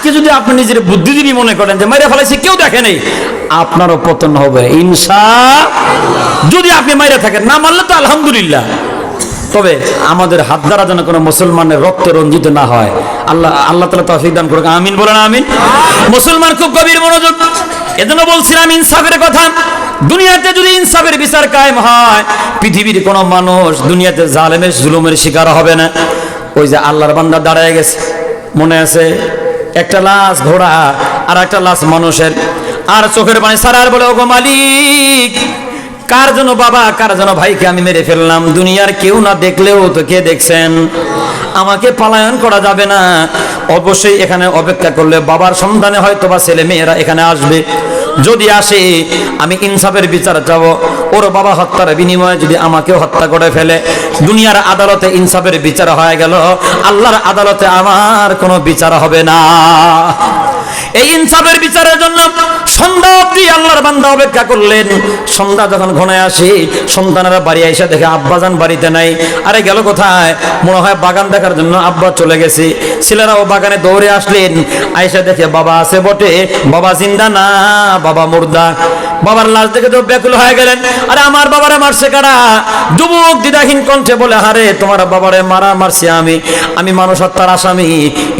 আজকে যদি আপনি নিজের বুদ্ধিজীবী মনে করেন যে মাইরে ফেলাইছে, কেউ দেখে নেই। আপনারও পতন হবে। ইনসা যদি আপনি মাইরে থাকেন, না মানলে তো আলহামদুলিল্লাহ। তবে আমাদের হাত দ্বারা যেন কোনো মুসলমানের রক্ত রঞ্জিত না হয়। আল্লাহ আল্লাহ তালা তৌফিক দান করুক। আমিন বলেন আমিন। মুসলমান খুব গভীর মনোযোগ। এজন্য বলছিলাম, ইনসাফের কথা। দুনিয়াতে যদি ইনসাফের বিচার কায়েম হয়, পৃথিবীর কোনো মানুষ দুনিয়াতে জালেমের জুলুমের শিকার হবে না। ওই যে আল্লাহর বান্দা দাঁড়ায় গেছে। মনে আছে একটা লাশ ঘোড়া আর একটা লাশ মানুষের। আর চোখের পানি সারার বলে, ওগো মালিক, কার জন্য বাবা, কার জন্য ভাইকে আমি মেরে ফেললাম? দুনিয়ার কেউ না দেখলেও তো কে দেখছেন? আমাকে পালায়ন করা যাবে না। অবশ্যই এখানে অপেক্ষা করলে বাবার সন্ধানে হয়তো বা ছেলে মেয়েরা এখানে আসবে। যদি আসে, আমি ইনসাফের বিচার যাব। ওর বাবা হত্যার বিনিময়ে যদি আমাকেও হত্যা করে ফেলে, দুনিয়ার আদালতে ইনসাফের বিচার হয়ে গেল। আল্লাহর আদালতে আমার কোনো বিচার হবে না। এই ইনসাফের বিচারের জন্য সন্ধ্যা অব্দি আল্লাহর বান্দা অপেক্ষা করলেন। সন্ধ্যা যখন ঘনে আসে, সন্তানেরা বাড়ি এসে দেখে আব্বাজান বাড়িতে নাই। আরে গেল কোথায়? মনে হয় বাগান দেখার জন্য আব্বা চলে গেছে। ছেলেরাও বাগানে দৌড়ে আসলেন। আয়সা দেখে বাবা আছে বটে। বাবা জিন্দা না, বাবা মুর্দা। বাবার লাশ দেখে তো ব্যাকুল হয়ে গেলেন। আরে আমার বাবারে মারছে কারা? যুবক দিদাহীন কণ্ঠে বলে হারে তোমার বাবারে মারা মারছি আমি। আমি মানুষ হত্যার আসামি।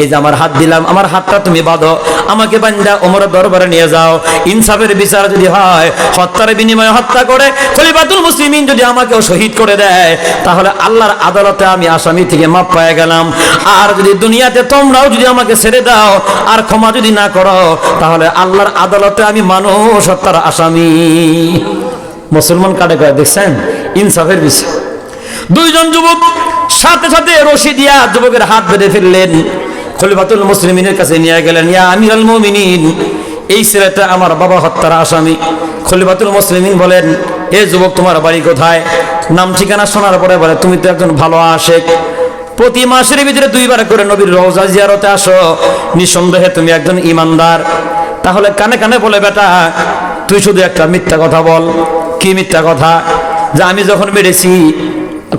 এই যে আমার হাত দিলাম, আমার হাতটা তুমি বাঁধো। আমাকে বান্দা ওমর দরবারে নিয়ে যাও। ইনসাফের বিচার যদি হয়, হত্যার বিনিময়ে হত্যা করে খলিফাতুল মুসলিমিন যদি আমাকেও শহীদ করে দেয়, তাহলে আল্লাহর আদালতে আমি আসামি থেকে মাপ পেয়ে গেলাম। আর যদি দুনিয়াতে তোমরাও যদি আমাকে ছেড়ে দাও, আর ক্ষমা যদি না করো, তাহলে আল্লাহর আদালতে আমি মানুষ হত্যার আসামি মুসলমান কাটে করে দেখছেন? ইনসাফের বিষয় দুইজন যুবক সাথে সাথে রশি দিয়া যুবকের হাত বেঁধে ফেললেন। খলিফাতুল মুসলিমিনের কাছে নিয়ে গেলেন, ইয়া আমিরাল মুমিনিন, এই ছেলেটা আমার বাবা হত্যার আসামি। খলিফাতুল মুসলিমিন বলেন, এ যুবক, তোমার বাড়ি কোথায়? নাম ঠিকানা শোনার পরে বলে, তুমি তো একজন ভালো আশেক। প্রতি মাসের ভিতরে দুইবার করে নবীর রওজা জিয়ারতে আসো। নিঃসন্দেহে তুমি একজন ইমানদার। তাহলে কানে কানে বলে, বেটা তুই শুধু একটা মিথ্যা কথা বল। কি মিথ্যা কথা? যে আমি যখন মেরেছি,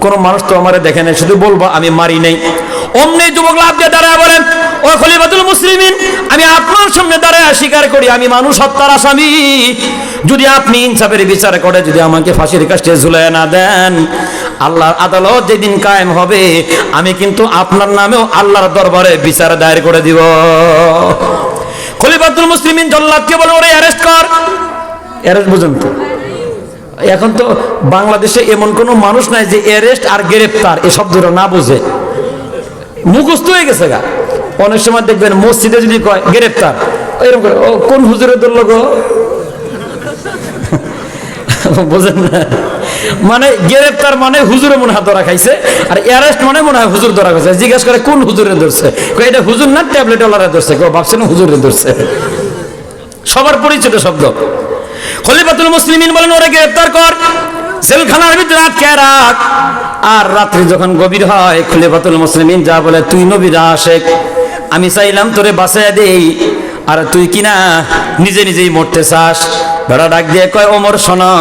কোনো মানুষ তো আমারে দেখে নাই, শুধু বলব আমি মারি নাই। অমনি যুবক লাভ দিয়ে দাঁড়ায় বলেন, ও খলিফাতুল মুসলিমিন, আমি আপনার সামনে দাঁড়ায় স্বীকার করি, আমি মানুষ, হত্যার আসামি। যদি আপনি ইনসাফের বিচার করে, যদি আমাকে ফাঁসির কাছে ঝুলাই না দেন, আল্লাহর আদালত যেদিন কায়েম হবে, আমি কিন্তু আপনার নামেও আল্লাহর দরবারে বিচার দায়ের করে দিব। খলিফাতুল মুসলিমিন জল্লাদকে বলে, ওরে অ্যারেস্ট কর। অ্যারেস্ট তো এখন তো বাংলাদেশে এমন কোনো মানুষ নাই যে অ্যারেস্ট আর গ্রেপ্তার, এ শব্দটা না বুঝে। মুখস্থ হয়ে গেছে গা। অনেক সময় দেখবেন মসজিদে যদি কয় গ্রেপ্তার, এরকম করে, ও কোন হুজুরের ধরলো গো? বোঝেন না। মানে গ্রেপ্তার মানে হুজুরে মনে হয় ধরা খাইছে, আর অ্যারেস্ট মানে মনে হয় হুজুর ধরা খাইছে। জিজ্ঞেস করে কোন হুজুরে ধরছে? এটা হুজুর না ট্যাবলেট ওলারে ধরছে? কেউ ভাবছেন হুজুরে ধরছে। সবার পরিচিত শব্দ। খলিফাতুল মুসলিমিন বলেন, ওরে গ্রেফতার কর। জেলখানার ভিতরে আটকে রাখ। আর রাত্রি যখন গভীর হয়, খলিফাতুল মুসলিমিন যা বলে, তুই নবীর আশেক, আমি চাইলাম তোরে বাঁচায় দেই। আর তুই কিনা নিজে নিজেই মরতে চাস। বেড়া ডাক দিয়ে কয়, ওমর, শোনো,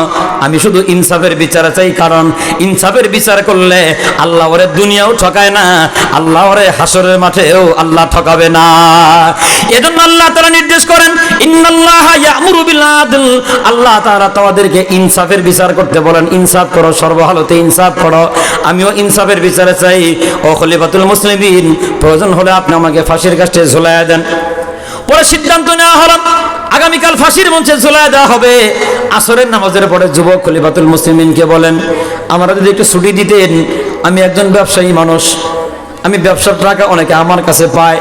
আমি শুধু ইনসাফের বিচার চাই, কারণ ইনসাফের বিচার করলে আল্লাহ ওরে দুনিয়াও ঠকায় না, আল্লাহ ওরে হাসরের মাঠেও আল্লাহ ঠকাবে না। এজন্য আল্লাহ তারা নির্দেশ করেন আল্লাহ তারা তোমাদেরকে ইনসাফের বিচার করতে বলেন, ইনসাফ করো, সর্বহালতে ইনসাফ করো, আমিও ইনসাফের বিচারে চাই। ও খলিফাতুল মুসলিমিন, প্রয়োজন হলে আপনি আমাকে ফাঁসির কাছে ঝুলাইয়া দেন। পরে সিদ্ধান্ত নেওয়া হলো, আগামীকাল ফাঁসির মঞ্চে ঝুলাই দেওয়া হবে। আসরের নামাজের পরে যুবক খলিফাতুল মুসলিমিনকে বলেন, আমরা যদি একটু ছুটি দিতেন, আমি একজন ব্যবসায়ী মানুষ, আমি ব্যবসার টাকা অনেকে আমার কাছে পায়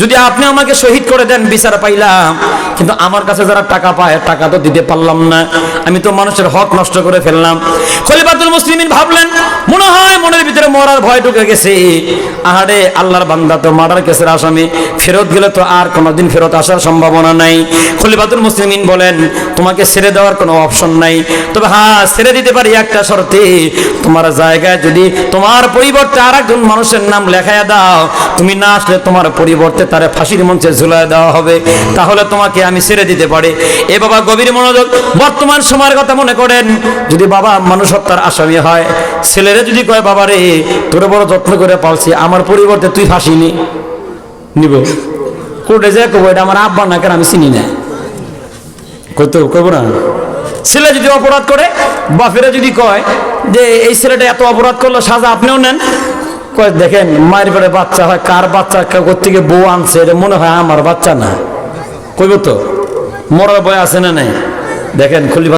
যদি আপনি আমাকে শহীদ করে দেন, বিচার পাইলাম। কিন্তু আমার কাছে যারা টাকা পায়, টাকা তো দিতে পারলাম না। আমি তো মানুষের হক নষ্ট করে ফেললাম। খলিফাতুল মুসলিমিন ভাবলেন, মনে হয় মনের ভিতরে মরার ভয় ঢুকে গেছে। আহারে, আল্লাহর বান্দা তো মার্ডার কেসের আসামি। ফেরত গেলে তো আর কোনোদিন ফেরত আসার সম্ভাবনা নাই। খলিফাতুল মুসলিমিন বলেন, তোমাকে ছেড়ে দেওয়ার কোনো অপশন নাই। তবে হ্যাঁ ছেড়ে দিতে পারি একটা শর্তে। তোমার জায়গায় যদি তোমার পরিবর্তে আর একজন মানুষের নাম লেখায় দাও, তুমি না আসলে তোমার পরিবর্তে তারে ফাঁসির মঞ্চে ঝুলাই দেওয়া হবে। তাহলে তোমাকে আমি ছেড়ে দিতে পারি। এ বাবা গভীর মনোযোগ। বর্তমান সময়ের কথা মনে করেন, যদি বাবা মানুষ হত্যার আসামি হয়, ছেলেরে যদি কয়, বাবা রে, তোরে বড় যত্ন করে পালছি, আমার পরিবর্তে তুই ফাঁসি নি নিব। কোর্টে যে কবো এটা আমার আব্বা না কেন আমি চিনি না। কইতো কইব না। ছেলে যদি অপরাধ করে, বাপেরা যদি কয় যে, এই ছেলেটা এত অপরাধ করল, সাজা আপনিও নেন। দেখেন, মায়ের পরে বাচ্চা হয়, কার বাচ্চা থেকে বউ আনছে, এটা মনে হয় আমার বাচ্চা না? কইব তো, মরার বয় আছে না নাই? দেখেন, খলিফা